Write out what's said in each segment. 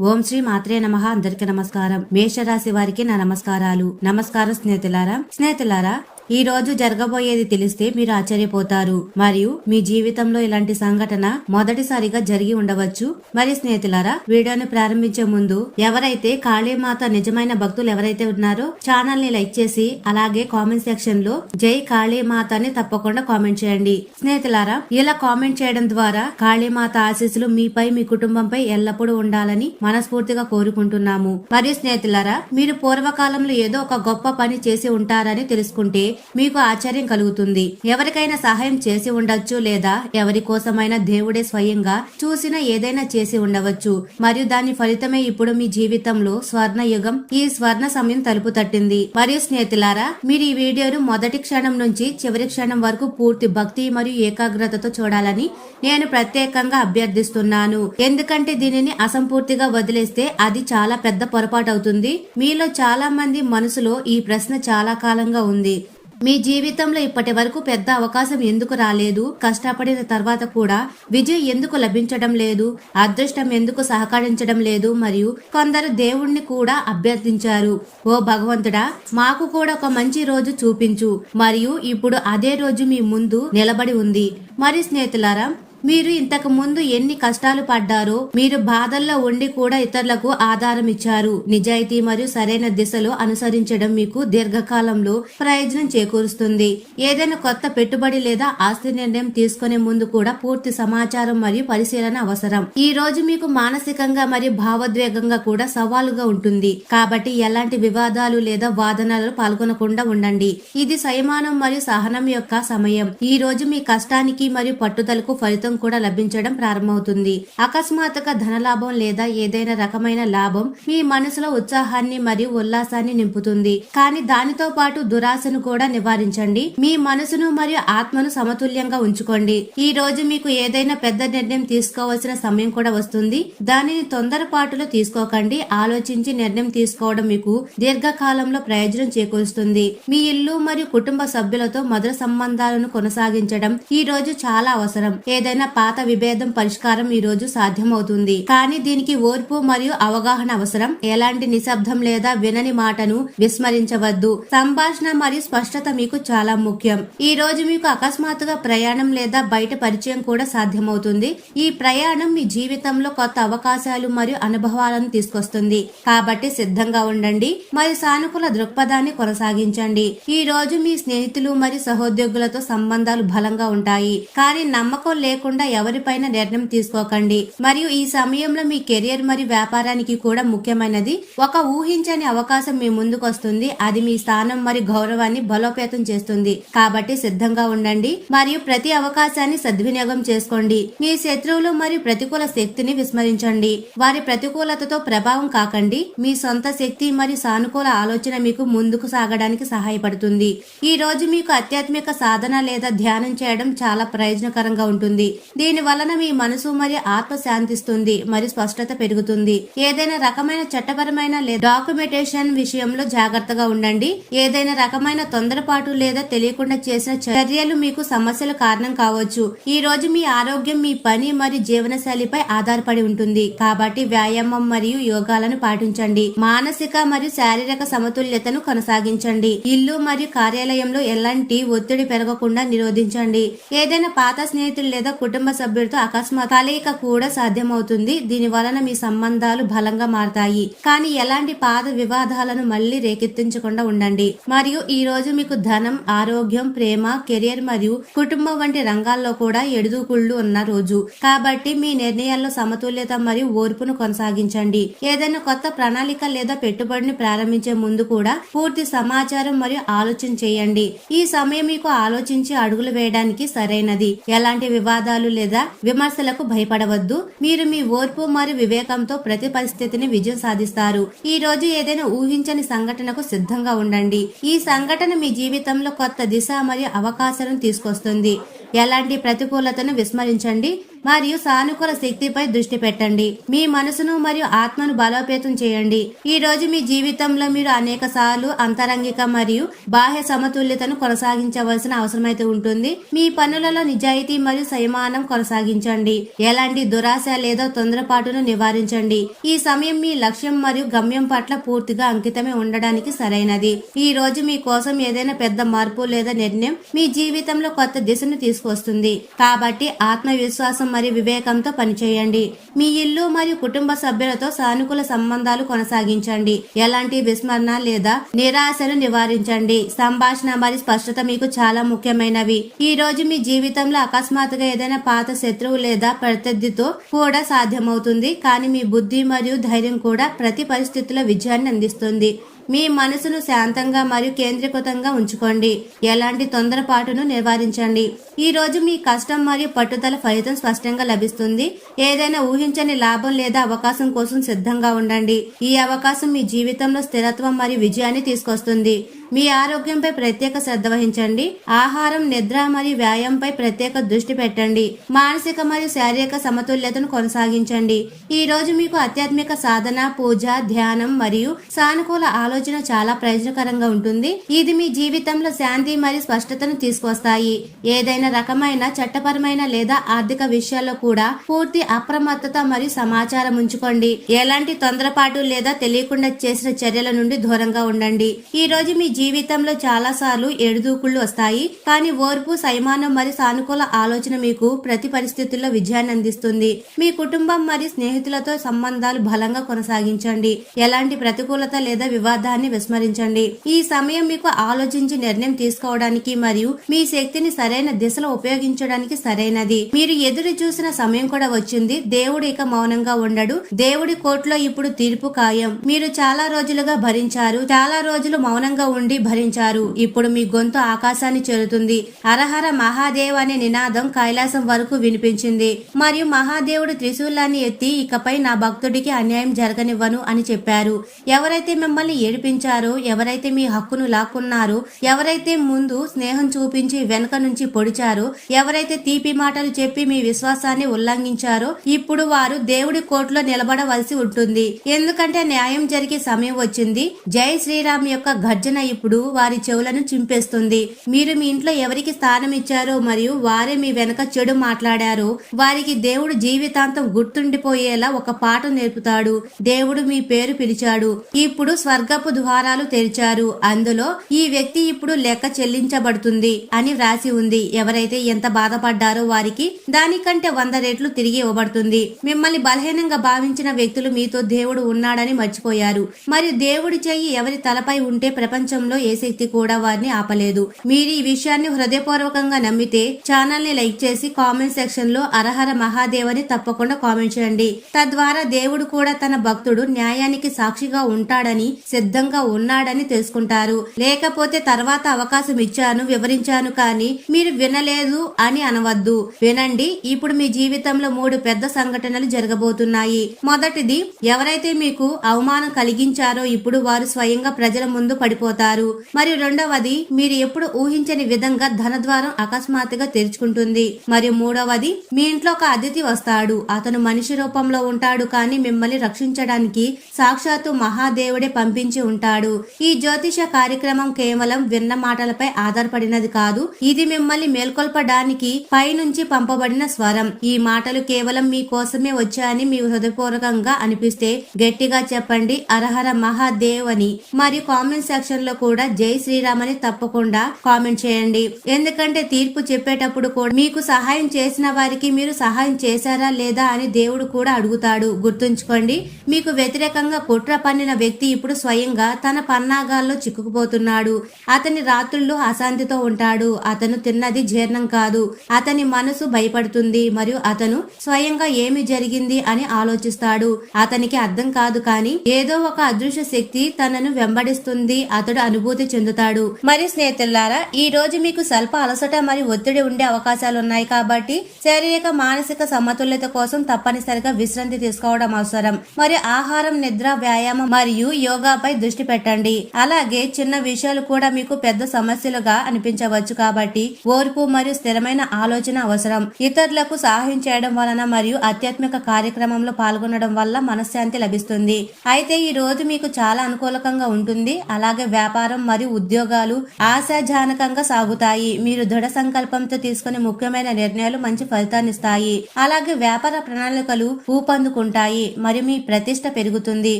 ఓం శ్రీ మాత్రే నమ. అందరికి నమస్కారం. మేషరాశి వారికి నా నమస్కారాలు. నమస్కారం స్నేహితులారా. స్నేహితులారా ఈ రోజు జరగబోయేది తెలిస్తే మీరు ఆశ్చర్యపోతారు. మరియు మీ జీవితంలో ఇలాంటి సంఘటన మొదటిసారిగా జరిగి ఉండవచ్చు. మరి స్నేహితులారా వీడియోని ప్రారంభించే ముందు ఎవరైతే కాళీమాత నిజమైన భక్తులు ఎవరైతే ఉన్నారో ఛానల్ని లైక్ చేసి అలాగే కామెంట్ సెక్షన్లో జై కాళీమాత అని తప్పకుండా కామెంట్ చేయండి. స్నేహితులారా ఇలా కామెంట్ చేయడం ద్వారా కాళీమాత ఆశీస్సులు మీపై మీ కుటుంబంపై ఎల్లప్పుడూ ఉండాలని మనస్ఫూర్తిగా కోరుకుంటున్నాము. మరియు స్నేహితులారా మీరు పూర్వకాలంలో ఏదో ఒక గొప్ప పని చేసి ఉంటారని తెలుసుకుంటే మీకు ఆశ్చర్యం కలుగుతుంది. ఎవరికైనా సహాయం చేసి ఉండొచ్చు లేదా ఎవరి కోసమైనా దేవుడే స్వయంగా చూసిన ఏదైనా చేసి ఉండవచ్చు. మరియు దాని ఫలితమే ఇప్పుడు మీ జీవితంలో స్వర్ణ యుగం ఈ స్వర్ణ సమయం తలుపు తట్టింది. మరియు స్నేహితులారా మీరు ఈ వీడియోను మొదటి క్షణం నుంచి చివరి క్షణం వరకు పూర్తి భక్తి మరియు ఏకాగ్రతతో చూడాలని నేను ప్రత్యేకంగా అభ్యర్థిస్తున్నాను. ఎందుకంటే దీనిని అసంపూర్తిగా వదిలేస్తే అది చాలా పెద్ద పొరపాటు అవుతుంది. మీలో చాలా మంది మనసులో ఈ ప్రశ్న చాలా కాలంగా ఉంది. మీ జీవితంలో ఇప్పటి వరకు పెద్ద అవకాశం ఎందుకు రాలేదు? కష్టపడిన తర్వాత కూడా విజయ్ ఎందుకు లభించడం లేదు? అదృష్టం ఎందుకు సహకరించడం లేదు? మరియు కొందరు దేవుణ్ణి కూడా అభ్యర్థించారు. ఓ భగవంతుడా మాకు కూడా ఒక మంచి రోజు చూపించు. మరియు ఇప్పుడు అదే రోజు మీ ముందు నిలబడి ఉంది. మరి స్నేహితులారా మీరు ఇంతకు ముందు ఎన్ని కష్టాలు పడ్డారో మీరు బాధల్లో ఉండి కూడా ఇతరులకు ఆధారం ఇచ్చారు. నిజాయితీ మరియు సరైన దిశలో అనుసరించడం మీకు దీర్ఘకాలంలో ప్రయోజనం చేకూరుస్తుంది. ఏదైనా కొత్త పెట్టుబడి లేదా ఆస్తి నిర్ణయం తీసుకునే ముందు కూడా పూర్తి సమాచారం మరియు పరిశీలన అవసరం. ఈ రోజు మీకు మానసికంగా మరియు భావోద్వేగంగా కూడా సవాలుగా ఉంటుంది. కాబట్టి ఎలాంటి వివాదాలు లేదా వాదనలలో పాల్గొనకుండా ఉండండి. ఇది సంయమానం మరియు సహనం యొక్క సమయం. ఈ రోజు మీ కష్టానికి మరియు పట్టుదలకు ఫలితం కూడా లభించడం ప్రారంభమవుతుంది. అకస్మాత్తుగా ధనలాభం లేదా ఏదైనా రకమైన లాభం మీ మనసులో ఉత్సాహాన్ని మరియు ఉల్లాసాన్ని నింపుతుంది. కానీ దానితో పాటు దురాశను కూడా నివారించండి. మీ మనసును మరియు ఆత్మను సమతుల్యంగా ఉంచుకోండి. ఈ రోజు మీకు ఏదైనా పెద్ద నిర్ణయం తీసుకోవాల్సిన సమయం కూడా వస్తుంది. దానిని తొందరపాటులో తీసుకోకండి. ఆలోచించి నిర్ణయం తీసుకోవడం మీకు దీర్ఘకాలంలో ప్రయోజనం చేకూరుస్తుంది. మీ ఇల్లు మరియు కుటుంబ సభ్యులతో మధుర సంబంధాలను కొనసాగించడం ఈ రోజు చాలా అవసరం. ఏదైనా పాత విభేదం పరిష్కారం ఈ రోజు సాధ్యమవుతుంది. కానీ దీనికి ఓర్పు మరియు అవగాహన అవసరం. ఎలాంటి నిశ్శబ్దం లేదా వినని మాటను విస్మరించవద్దు. సంభాషణ మరియు స్పష్టత మీకు చాలా ముఖ్యం. ఈ రోజు మీకు అకస్మాత్తుగా ప్రయాణం లేదా బయట పరిచయం కూడా సాధ్యమవుతుంది. ఈ ప్రయాణం మీ జీవితంలో కొత్త అవకాశాలు మరియు అనుభవాలను తీసుకొస్తుంది. కాబట్టి సిద్ధంగా ఉండండి. మరియు సానుకూల దృక్పథాన్ని కొనసాగించండి. ఈ రోజు మీ స్నేహితులు మరియు సహోద్యోగులతో సంబంధాలు బలంగా ఉంటాయి. కానీ నమ్మకం లేకుండా ఎవరిపైన నిర్ణయం తీసుకోకండి. మరియు ఈ సమయంలో మీ కెరియర్ మరియు వ్యాపారానికి కూడా ముఖ్యమైనది. ఒక ఊహించని అవకాశం మీ ముందుకు వస్తుంది అది మీ స్థానం మరియు గౌరవాన్ని బలోపేతం చేస్తుంది. కాబట్టి సిద్ధంగా ఉండండి. మరియు ప్రతి అవకాశాన్ని సద్వినియోగం చేసుకోండి. మీ శత్రువులు మరియు ప్రతికూల శక్తిని విస్మరించండి. వారి ప్రతికూలతతో ప్రభావం కాకండి. మీ సొంత శక్తి మరియు సానుకూల ఆలోచన మీకు ముందుకు సాగడానికి సహాయపడుతుంది. ఈ రోజు మీకు ఆధ్యాత్మిక సాధన లేదా ధ్యానం చేయడం చాలా ప్రయోజనకరంగా ఉంటుంది. దీని వలన మీ మనసు మరియు ఆత్మ శాంతిస్తుంది మరియు స్పష్టత పెరుగుతుంది. ఏదైనా రకమైన చట్టపరమైన లేదా డాక్యుమెంటేషన్ విషయంలో జాగ్రత్తగా ఉండండి. ఏదైనా రకమైన తొందరపాటు లేదా తెలియకుండా చేసిన చర్యలు మీకు సమస్యల కారణం కావచ్చు. ఈ రోజు మీ ఆరోగ్యం మీ పని మరియు జీవనశైలిపై ఆధారపడి ఉంటుంది. కాబట్టి వ్యాయామం మరియు యోగాలను పాటించండి. మానసిక మరియు శారీరక సమతుల్యతను కొనసాగించండి. ఇల్లు మరియు కార్యాలయంలో ఎలాంటి ఒత్తిడి పెరగకుండా నిరోధించండి. ఏదైనా పాత స్నేహితులు లేదా కుటుంబ సభ్యులతో అకస్మాత్ కలయిక కూడా సాధ్యమవుతుంది. దీని వలన మీ సంబంధాలు బలంగా మారతాయి. కానీ ఎలాంటి పాత వివాదాలను మళ్ళీ రేకెత్తించకుండా ఉండండి. మరియు ఈ రోజు మీకు ధనం ఆరోగ్యం ప్రేమ కెరియర్ మరియు కుటుంబం వంటి రంగాల్లో కూడా ఎడుదుకుళ్ళు ఉన్న రోజు. కాబట్టి మీ నిర్ణయాల్లో సమతుల్యత మరియు ఓర్పును కొనసాగించండి. ఏదైనా కొత్త ప్రణాళిక లేదా పెట్టుబడిని ప్రారంభించే ముందు కూడా పూర్తి సమాచారం మరియు ఆలోచన చేయండి. ఈ సమయం మీకు ఆలోచించి అడుగులు వేయడానికి సరైనది. ఎలాంటి వివాదాలు లేదా విమర్శలకు భయపడవద్దు. మీరు మీ ఓర్పు మరియు వివేకంతో ప్రతి పరిస్థితిని విజయం సాధిస్తారు. ఈ రోజు ఏదైనా ఊహించని సంఘటనకు సిద్ధంగా ఉండండి. ఈ సంఘటన మీ జీవితంలో కొత్త దిశ మరియు అవకాశాలను తీసుకొస్తుంది. ఎలాంటి ప్రతికూలతను విస్మరించండి. మరియు సానుకూల శక్తిపై దృష్టి పెట్టండి. మీ మనసును మరియు ఆత్మను బలోపేతం చేయండి. ఈ రోజు మీ జీవితంలో మీరు అనేక సార్లు అంతరంగిక మరియు బాహ్య సమతుల్యతను కొనసాగించవలసిన అవసరమైతే ఉంటుంది. మీ పనులలో నిజాయితీ మరియు సయమానం కొనసాగించండి. ఎలాంటి దురాశ లేదా తొందరపాటును నివారించండి. ఈ సమయం మీ లక్ష్యం మరియు గమ్యం పట్ల పూర్తిగా అంకితమే ఉండడానికి సరైనది. ఈ రోజు మీ కోసం ఏదైనా పెద్ద మార్పు లేదా నిర్ణయం మీ జీవితంలో కొత్త దిశను తీసుకొస్తుంది. కాబట్టి ఆత్మవిశ్వాసం మరియు వివేకంతో పనిచేయండి. మీ ఇల్లు మరియు కుటుంబ సభ్యులతో సానుకూల సంబంధాలు కొనసాగించండి. ఎలాంటి విస్మరణ లేదా నిరాశను నివారించండి. సంభాషణ మరియు స్పష్టత మీకు చాలా ముఖ్యమైనవి. ఈ రోజు మీ జీవితంలో అకస్మాత్తుగా ఏదైనా పాత శత్రువు లేదా ప్రత్యర్థితో కూడా సాధ్యమవుతుంది. కానీ మీ బుద్ధి మరియు ధైర్యం కూడా ప్రతి పరిస్థితిలో విజయాన్ని అందిస్తుంది. మీ మనసును శాంతంగా మరియు కేంద్రీకృతంగా ఉంచుకోండి. ఎలాంటి తొందరపాటును నివారించండి. ఈ రోజు మీ కష్టం మరియు పట్టుదల ఫలితం స్పష్టంగా లభిస్తుంది. ఏదైనా ఊహించని లాభం లేదా అవకాశం కోసం సిద్ధంగా ఉండండి. ఈ అవకాశం మీ జీవితంలో స్థిరత్వం మరియు విజయాన్ని తీసుకొస్తుంది. మీ ఆరోగ్యంపై ప్రత్యేక శ్రద్ధ వహించండి. ఆహారం నిద్ర మరియు వ్యాయామంపై ప్రత్యేక దృష్టి పెట్టండి. మానసిక మరియు శారీరక సమతుల్యతను కొనసాగించండి. ఈ రోజు మీకు ఆధ్యాత్మిక సాధన పూజ ధ్యానం మరియు సానుకూల ఆలోచన చాలా ప్రయోజనకరంగా ఉంటుంది. ఇది మీ జీవితంలో శాంతి మరియు స్పష్టతను తీసుకొస్తాయి. ఏదైనా రకమైన చట్టపరమైన లేదా ఆర్థిక విషయాల్లో కూడా పూర్తి అప్రమత్తత మరియు సమాచారం ఉంచుకోండి. ఎలాంటి తొందరపాటు లేదా తెలియకుండా చేసిన చర్యల నుండి దూరంగా ఉండండి. ఈ రోజు మీ జీవితంలో చాలా సార్లు ఎడుదూకుళ్ళు వస్తాయి. కానీ ఓర్పు సైమానం మరియు సానుకూల ఆలోచన మీకు ప్రతి పరిస్థితుల్లో విజయాన్ని అందిస్తుంది. మీ కుటుంబం మరియు స్నేహితులతో సంబంధాలు బలంగా కొనసాగించండి. ఎలాంటి ప్రతికూలత లేదా వివాదాన్ని విస్మరించండి. ఈ సమయం మీకు ఆలోచించి నిర్ణయం తీసుకోవడానికి మరియు మీ శక్తిని సరైన దిశలో ఉపయోగించడానికి సరైనది. మీరు ఎదురు చూసిన సమయం కూడా వచ్చింది. దేవుడు ఇక మౌనంగా ఉండడు. దేవుడి కోర్టులో ఇప్పుడు తీర్పు ఖాయం. మీరు చాలా రోజులుగా భరించారు. చాలా రోజులు మౌనంగా ఉండి భరించారు. ఇప్పుడు మీ గొంతు ఆకాశాన్ని చేరుతుంది. హరహర మహాదేవ్ అనే నినాదం కైలాసం వరకు వినిపించింది. మరియు మహాదేవుడు త్రిశూలాన్ని ఎత్తి ఇకపై నా భక్తుడికి అన్యాయం జరగనివ్వను అని చెప్పారు. ఎవరైతే మిమ్మల్ని ఏడిపించారో ఎవరైతే మీ హక్కును లాక్కున్నారో ఎవరైతే ముందు స్నేహం చూపించి వెనక నుంచి పొడిచారో ఎవరైతే తీపి మాటలు చెప్పి మీ విశ్వాసాన్ని ఉల్లంఘించారో ఇప్పుడు వారు దేవుడి కోర్టులో నిలబడవలసి ఉంటుంది. ఎందుకంటే న్యాయం జరిగే సమయం వచ్చింది. జై శ్రీరామ్ యొక్క గర్జన ఇప్పుడు వారి చెవులను చింపేస్తుంది. మీరు మీ ఇంట్లో ఎవరికి స్థానం ఇచ్చారో మరియు వారే మీ వెనక చెడు మాట్లాడారో వారికి దేవుడు జీవితాంతం గుర్తుండిపోయేలా ఒక పాట నేర్పుతాడు. దేవుడు మీ పేరు పిలిచాడు. ఇప్పుడు స్వర్గపు ద్వారాలు తెరిచారు. అందులో ఈ వ్యక్తి ఇప్పుడు లెక్క చెల్లించబడుతుంది అని వ్రాసి ఉంది. ఎవరైతే ఎంత బాధపడ్డారో వారికి దానికంటే వంద రెట్లు తిరిగి ఇవ్వబడుతుంది. మిమ్మల్ని బలహీనంగా భావించిన వ్యక్తులు మీతో దేవుడు ఉన్నాడని మర్చిపోయారు. మరియు దేవుడి చెయ్యి ఎవరి తలపై ఉంటే ప్రపంచం ప్రపంచంలో ఏ శక్తి కూడా వారిని ఆపలేదు. మీరు ఈ విషయాన్ని హృదయపూర్వకంగా నమ్మితే ఛానల్ని లైక్ చేసి కామెంట్ సెక్షన్లో అరహర మహాదేవ్ అని తప్పకుండా కామెంట్ చేయండి. తద్వారా దేవుడు కూడా తన భక్తుడు న్యాయానికి సాక్షిగా ఉంటాడని సిద్ధంగా ఉన్నాడని తెలుసుకుంటారు. లేకపోతే తర్వాత అవకాశం ఇచ్చాను వివరించాను కానీ మీరు వినలేదు అని అనవద్దు. వినండి ఇప్పుడు మీ జీవితంలో మూడు పెద్ద సంఘటనలు జరగబోతున్నాయి. మొదటిది ఎవరైతే మీకు అవమానం కలిగించారో ఇప్పుడు వారు స్వయంగా ప్రజల ముందు పడిపోతారు. మరియు రెండవది మీరు ఎప్పుడు ఊహించని విధంగా ధనద్వారం అకస్మాత్తుగా తెరుచుకుంటుంది. మరియు మూడవది మీ ఇంట్లో ఒక అతిథి వస్తాడు. అతను మనిషి రూపంలో ఉంటాడు కానీ మిమ్మల్ని రక్షించడానికి సాక్షాత్తు మహాదేవుడే పంపించి ఉంటాడు. ఈ జ్యోతిష కార్యక్రమం కేవలం విన్న మాటలపై ఆధారపడినది కాదు ఇది మిమ్మల్ని మేల్కొల్పడానికి పైనుంచి పంపబడిన స్వరం. ఈ మాటలు కేవలం మీ కోసమే వచ్చాయని మీ హృదయపూర్వకంగా అనిపిస్తే గట్టిగా చెప్పండి అరహర మహాదేవ్ అని. మరియు కామెంట్ సెక్షన్లో కూడా జై శ్రీరామ్ అని తప్పకుండా కామెంట్ చేయండి. ఎందుకంటే తీర్పు చెప్పేటప్పుడు కూడా మీకు సహాయం చేసిన వారికి మీరు సహాయం చేశారా లేదా అని దేవుడు కూడా అడుగుతాడు. గుర్తుంచుకోండి మీకు వ్యతిరేకంగా కుట్ర పన్నిన వ్యక్తి ఇప్పుడు స్వయంగా తన పన్నాగాల్లో చిక్కుకుపోతున్నాడు. అతని రాత్రుల్లో అశాంతితో ఉంటాడు. అతను తిన్నది జీర్ణం కాదు. అతని మనసు భయపడుతుంది మరియు అతను స్వయంగా ఏమి జరిగింది అని ఆలోచిస్తాడు. అతనికి అర్థం కాదు కానీ ఏదో ఒక అదృశ్య శక్తి తనను వెంబడిస్తుంది. అతడు అనుభూతి చెందుతాడు. మరి స్నేహితులారా ఈ రోజు మీకు స్వల్ప అలసట మరియు ఒత్తిడి ఉండే అవకాశాలు ఉన్నాయి కాబట్టి శారీరక మానసిక సమతుల్యత కోసం తప్పనిసరిగా విశ్రాంతి తీసుకోవడం అవసరం. మరి ఆహారం నిద్ర వ్యాయామం మరియు యోగాపై దృష్టి పెట్టండి. అలాగే చిన్న విషయాలు కూడా మీకు పెద్ద సమస్యలుగా అనిపించవచ్చు కాబట్టి ఓర్పు మరియు స్థిరమైన ఆలోచన అవసరం. ఇతరులకు సహాయం చేయడం వలన మరియు ఆధ్యాత్మిక కార్యక్రమంలో పాల్గొనడం వల్ల మనశ్శాంతి లభిస్తుంది. అయితే ఈ రోజు మీకు చాలా అనుకూలకంగా ఉంటుంది. అలాగే వ్యాపారం వ్యాపారం మరియు ఉద్యోగాలు ఆశాజనకంగా సాగుతాయి. మీరు దృఢ సంకల్పంతో తీసుకునే ముఖ్యమైన నిర్ణయాలు మంచి ఫలితాన్నిస్తాయి అలాగే వ్యాపార ప్రణాళికలు ఊపందుకుంటాయి మరియు మీ ప్రతిష్ట పెరుగుతుంది.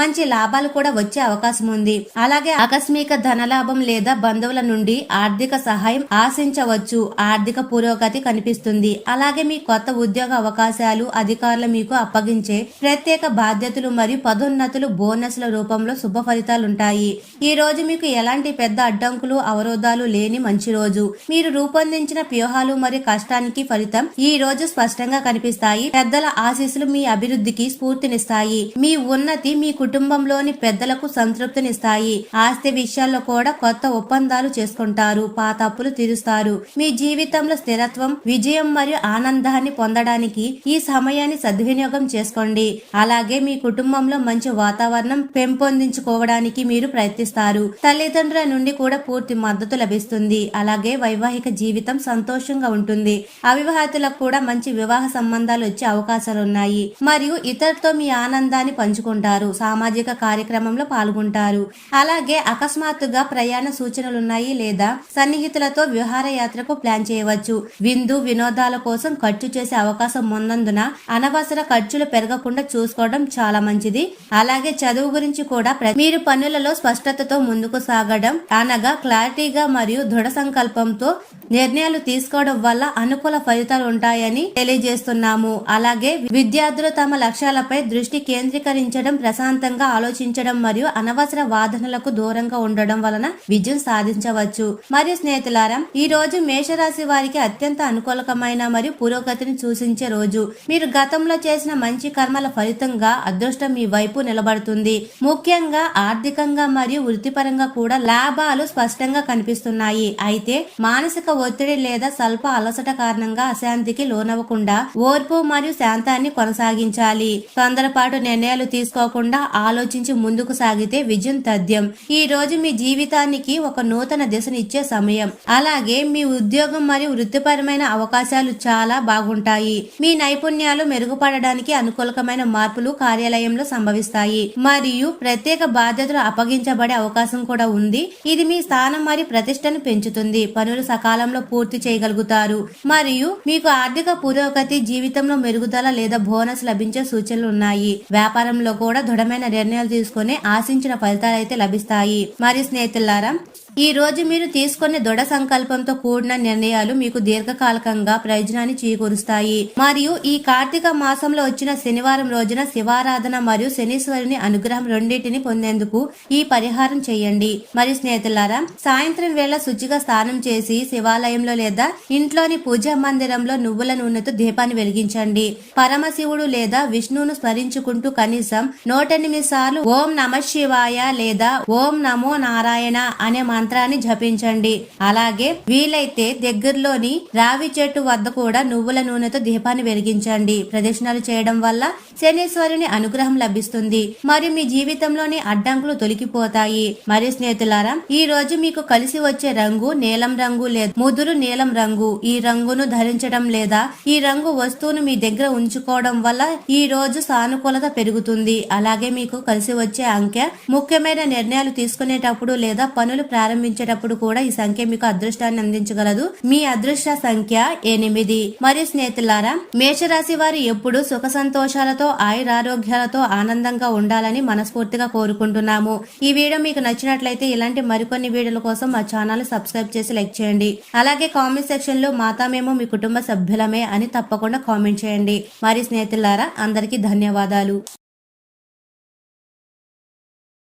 మంచి లాభాలు కూడా వచ్చే అవకాశం ఉంది. అలాగే ఆకస్మిక ధనలాభం లేదా బంధువుల నుండి ఆర్థిక సహాయం ఆశించవచ్చు. ఆర్థిక పురోగతి కనిపిస్తుంది. అలాగే మీ కొత్త ఉద్యోగ అవకాశాలు అధికారులు మీకు అప్పగించే ప్రత్యేక బాధ్యతలు మరియు పదోన్నతులు బోనస్ల రూపంలో శుభ ఫలితాలుంటాయి. ఈ రోజు మీకు ఎలాంటి పెద్ద అడ్డంకులు అవరోధాలు లేని మంచి రోజు. మీరు రూపొందించిన వ్యూహాలు మరియు కష్టానికి ఫలితం ఈ రోజు స్పష్టంగా కనిపిస్తాయి. పెద్దల ఆశీస్సులు మీ అభివృద్ధికి స్ఫూర్తినిస్తాయి. మీ ఉన్నతి మీ కుటుంబంలోని పెద్దలకు సంతృప్తినిస్తాయి. ఆస్తి విషయాల్లో కూడా కొత్త ఒప్పందాలు చేసుకుంటారు. పాత అప్పులు తీరుస్తారు. మీ జీవితంలో స్థిరత్వం విజయం మరియు ఆనందాన్ని పొందడానికి ఈ సమయాన్ని సద్వినియోగం చేసుకోండి. అలాగే మీ కుటుంబంలో మంచి వాతావరణం పెంపొందించుకోవడానికి మీరు ప్రయత్నిస్తారు. తల్లిదండ్రుల నుండి కూడా పూర్తి మద్దతు లభిస్తుంది. అలాగే వైవాహిక జీవితం సంతోషంగా ఉంటుంది. అవివాహితులకు కూడా మంచి వివాహ సంబంధాలు వచ్చే అవకాశాలు ఉన్నాయి మరియు ఇతరులతో మీ ఆనందాన్ని పంచుకుంటారు. సామాజిక కార్యక్రమంలో పాల్గొంటారు. అలాగే అకస్మాత్తుగా ప్రయాణ సూచనలున్నాయి లేదా సన్నిహితులతో విహారయాత్రకు ప్లాన్ చేయవచ్చు. విందు వినోదాల కోసం ఖర్చు చేసే అవకాశం ఉన్నందున అనవసర ఖర్చులు పెరగకుండా చూసుకోవడం చాలా మంచిది. అలాగే చదువు గురించి కూడా మీరు పనులలో స్పష్టతతో ముందుకు సాగడం అనగా క్లారిటీగా మరియు దృఢ సంకల్పంతో నిర్ణయాలు తీసుకోవడం వల్ల అనుకూల ఫలితాలు ఉంటాయని తెలియజేస్తున్నాము. అలాగే విద్యార్థులు తమ లక్ష్యాలపై దృష్టి కేంద్రీకరించడం ప్రశాంతంగా ఆలోచించడం మరియు అనవసర వాదనలకు దూరంగా ఉండడం వలన విజయం సాధించవచ్చు. మరియు స్నేహితులారా ఈ రోజు మేషరాశి వారికి అత్యంత అనుకూలకమైన మరియు పురోగతిని సూచించే రోజు. మీరు గతంలో చేసిన మంచి కర్మల ఫలితంగా అదృష్టం మీ వైపు నిలబడుతుంది. ముఖ్యంగా ఆర్థికంగా మరియు వృత్తిపరంగా కూడా లాభాలు స్పష్టంగా కనిపిస్తున్నాయి. అయితే మానసిక ఒత్తిడి లేదా స్వల్ప అలసట కారణంగా అశాంతికి లోనవ్వకుండా ఓర్పు మరియు శాంతాన్ని కొనసాగించాలి. తొందరపాటు నిర్ణయాలు తీసుకోకుండా ఆలోచించి ముందుకు సాగితే విజయం తథ్యం. ఈ రోజు మీ జీవితానికి ఒక నూతన దిశనిచ్చే సమయం. అలాగే మీ ఉద్యోగం మరియు వృత్తిపరమైన అవకాశాలు చాలా బాగుంటాయి. మీ నైపుణ్యాలు మెరుగుపడడానికి అనుకూలకమైన మార్పులు కార్యాలయంలో సంభవిస్తాయి. మరియు ప్రత్యేక బాధ్యతలు అప్పగించబడే అవకాశం కూడా ఉంది. ఇది మీ స్థానం మరియు ప్రతిష్టను పెంచుతుంది. పనులు సకాలంలో పూర్తి చేయగలుగుతారు. మరియు మీకు ఆర్థిక పురోగతి జీవితంలో మెరుగుదల లేదా బోనస్ లభించే సూచనలు ఉన్నాయి. వ్యాపారంలో కూడా దృఢమైన నిర్ణయాలు తీసుకుని ఆశించిన ఫలితాలు అయితే లభిస్తాయి. మరియు స్నేహితులారా ఈ రోజు మీరు తీసుకునే దృఢ సంకల్పంతో కూడిన నిర్ణయాలు మీకు దీర్ఘకాలికంగా ప్రయోజనాన్ని చేకూరుస్తాయి. మరియు ఈ కార్తీక మాసంలో వచ్చిన శనివారం రోజున శివారాధన మరియు శనీశ్వరుని అనుగ్రహం రెండింటిని పొందేందుకు ఈ పరిహారం చేయండి. మరియు స్నేహితులారా సాయంత్రం వేళ శుచిగా స్నానం చేసి శివాలయంలో లేదా ఇంట్లోని పూజా మందిరంలో నువ్వుల నూనెతో దీపాన్ని వెలిగించండి. పరమశివుడు లేదా విష్ణువును స్మరించుకుంటూ కనీసం నూట ఎనిమిది సార్లు ఓం నమ శివాయ లేదా ఓం నమో నారాయణ అనే మంత్రాన్ని జపించండి. అలాగే వీలైతే దగ్గరలోని రావి చెట్టు వద్ద కూడా నువ్వుల నూనెతో దీపాన్ని వెలిగించండి. ప్రదక్షిణాలు చేయడం వల్ల శనీశ్వరుని అనుగ్రహం లభిస్తుంది. మరియు మీ జీవితంలోని అడ్డంకులు తొలగిపోతాయి. మరియు స్నేహితులారా ఈ రోజు మీకు కలిసి వచ్చే రంగు నీలం రంగు లేదా ముదురు నీలం రంగు. ఈ రంగును ధరించడం లేదా ఈ రంగు వస్తువును మీ దగ్గర ఉంచుకోవడం వల్ల ఈ రోజు సానుకూలత పెరుగుతుంది. అలాగే మీకు కలిసి వచ్చే అంకె ముఖ్యమైన నిర్ణయాలు తీసుకునేటప్పుడు లేదా పనులు ప్రారంభించేటప్పుడు కూడా ఈ సంఖ్య మీకు అదృష్టాన్ని అందించగలదు. మీ అదృష్ట సంఖ్య ఎనిమిది. మరియు స్నేహితులారా మేషరాశి వారు ఎప్పుడు సుఖ సంతోషాలతో ఆయురారోగ్యాలతో ఆనందంగా ఉండాలని మనస్ఫూర్తిగా కోరుకుంటున్నాము. ఈ వీడియో మీకు నచ్చినట్లయితే ఇలాంటి మరికొన్ని వీడియోల కోసం మా ఛానల్ సబ్స్క్రైబ్ చేసి లైక్ చేయండి. అలాగే కామెంట్ సెక్షన్లో మాతా మేము మీ కుటుంబ సభ్యులమే అని తప్పకుండా కామెంట్ చేయండి. మరి స్నేహితులారా అందరికీ ధన్యవాదాలు.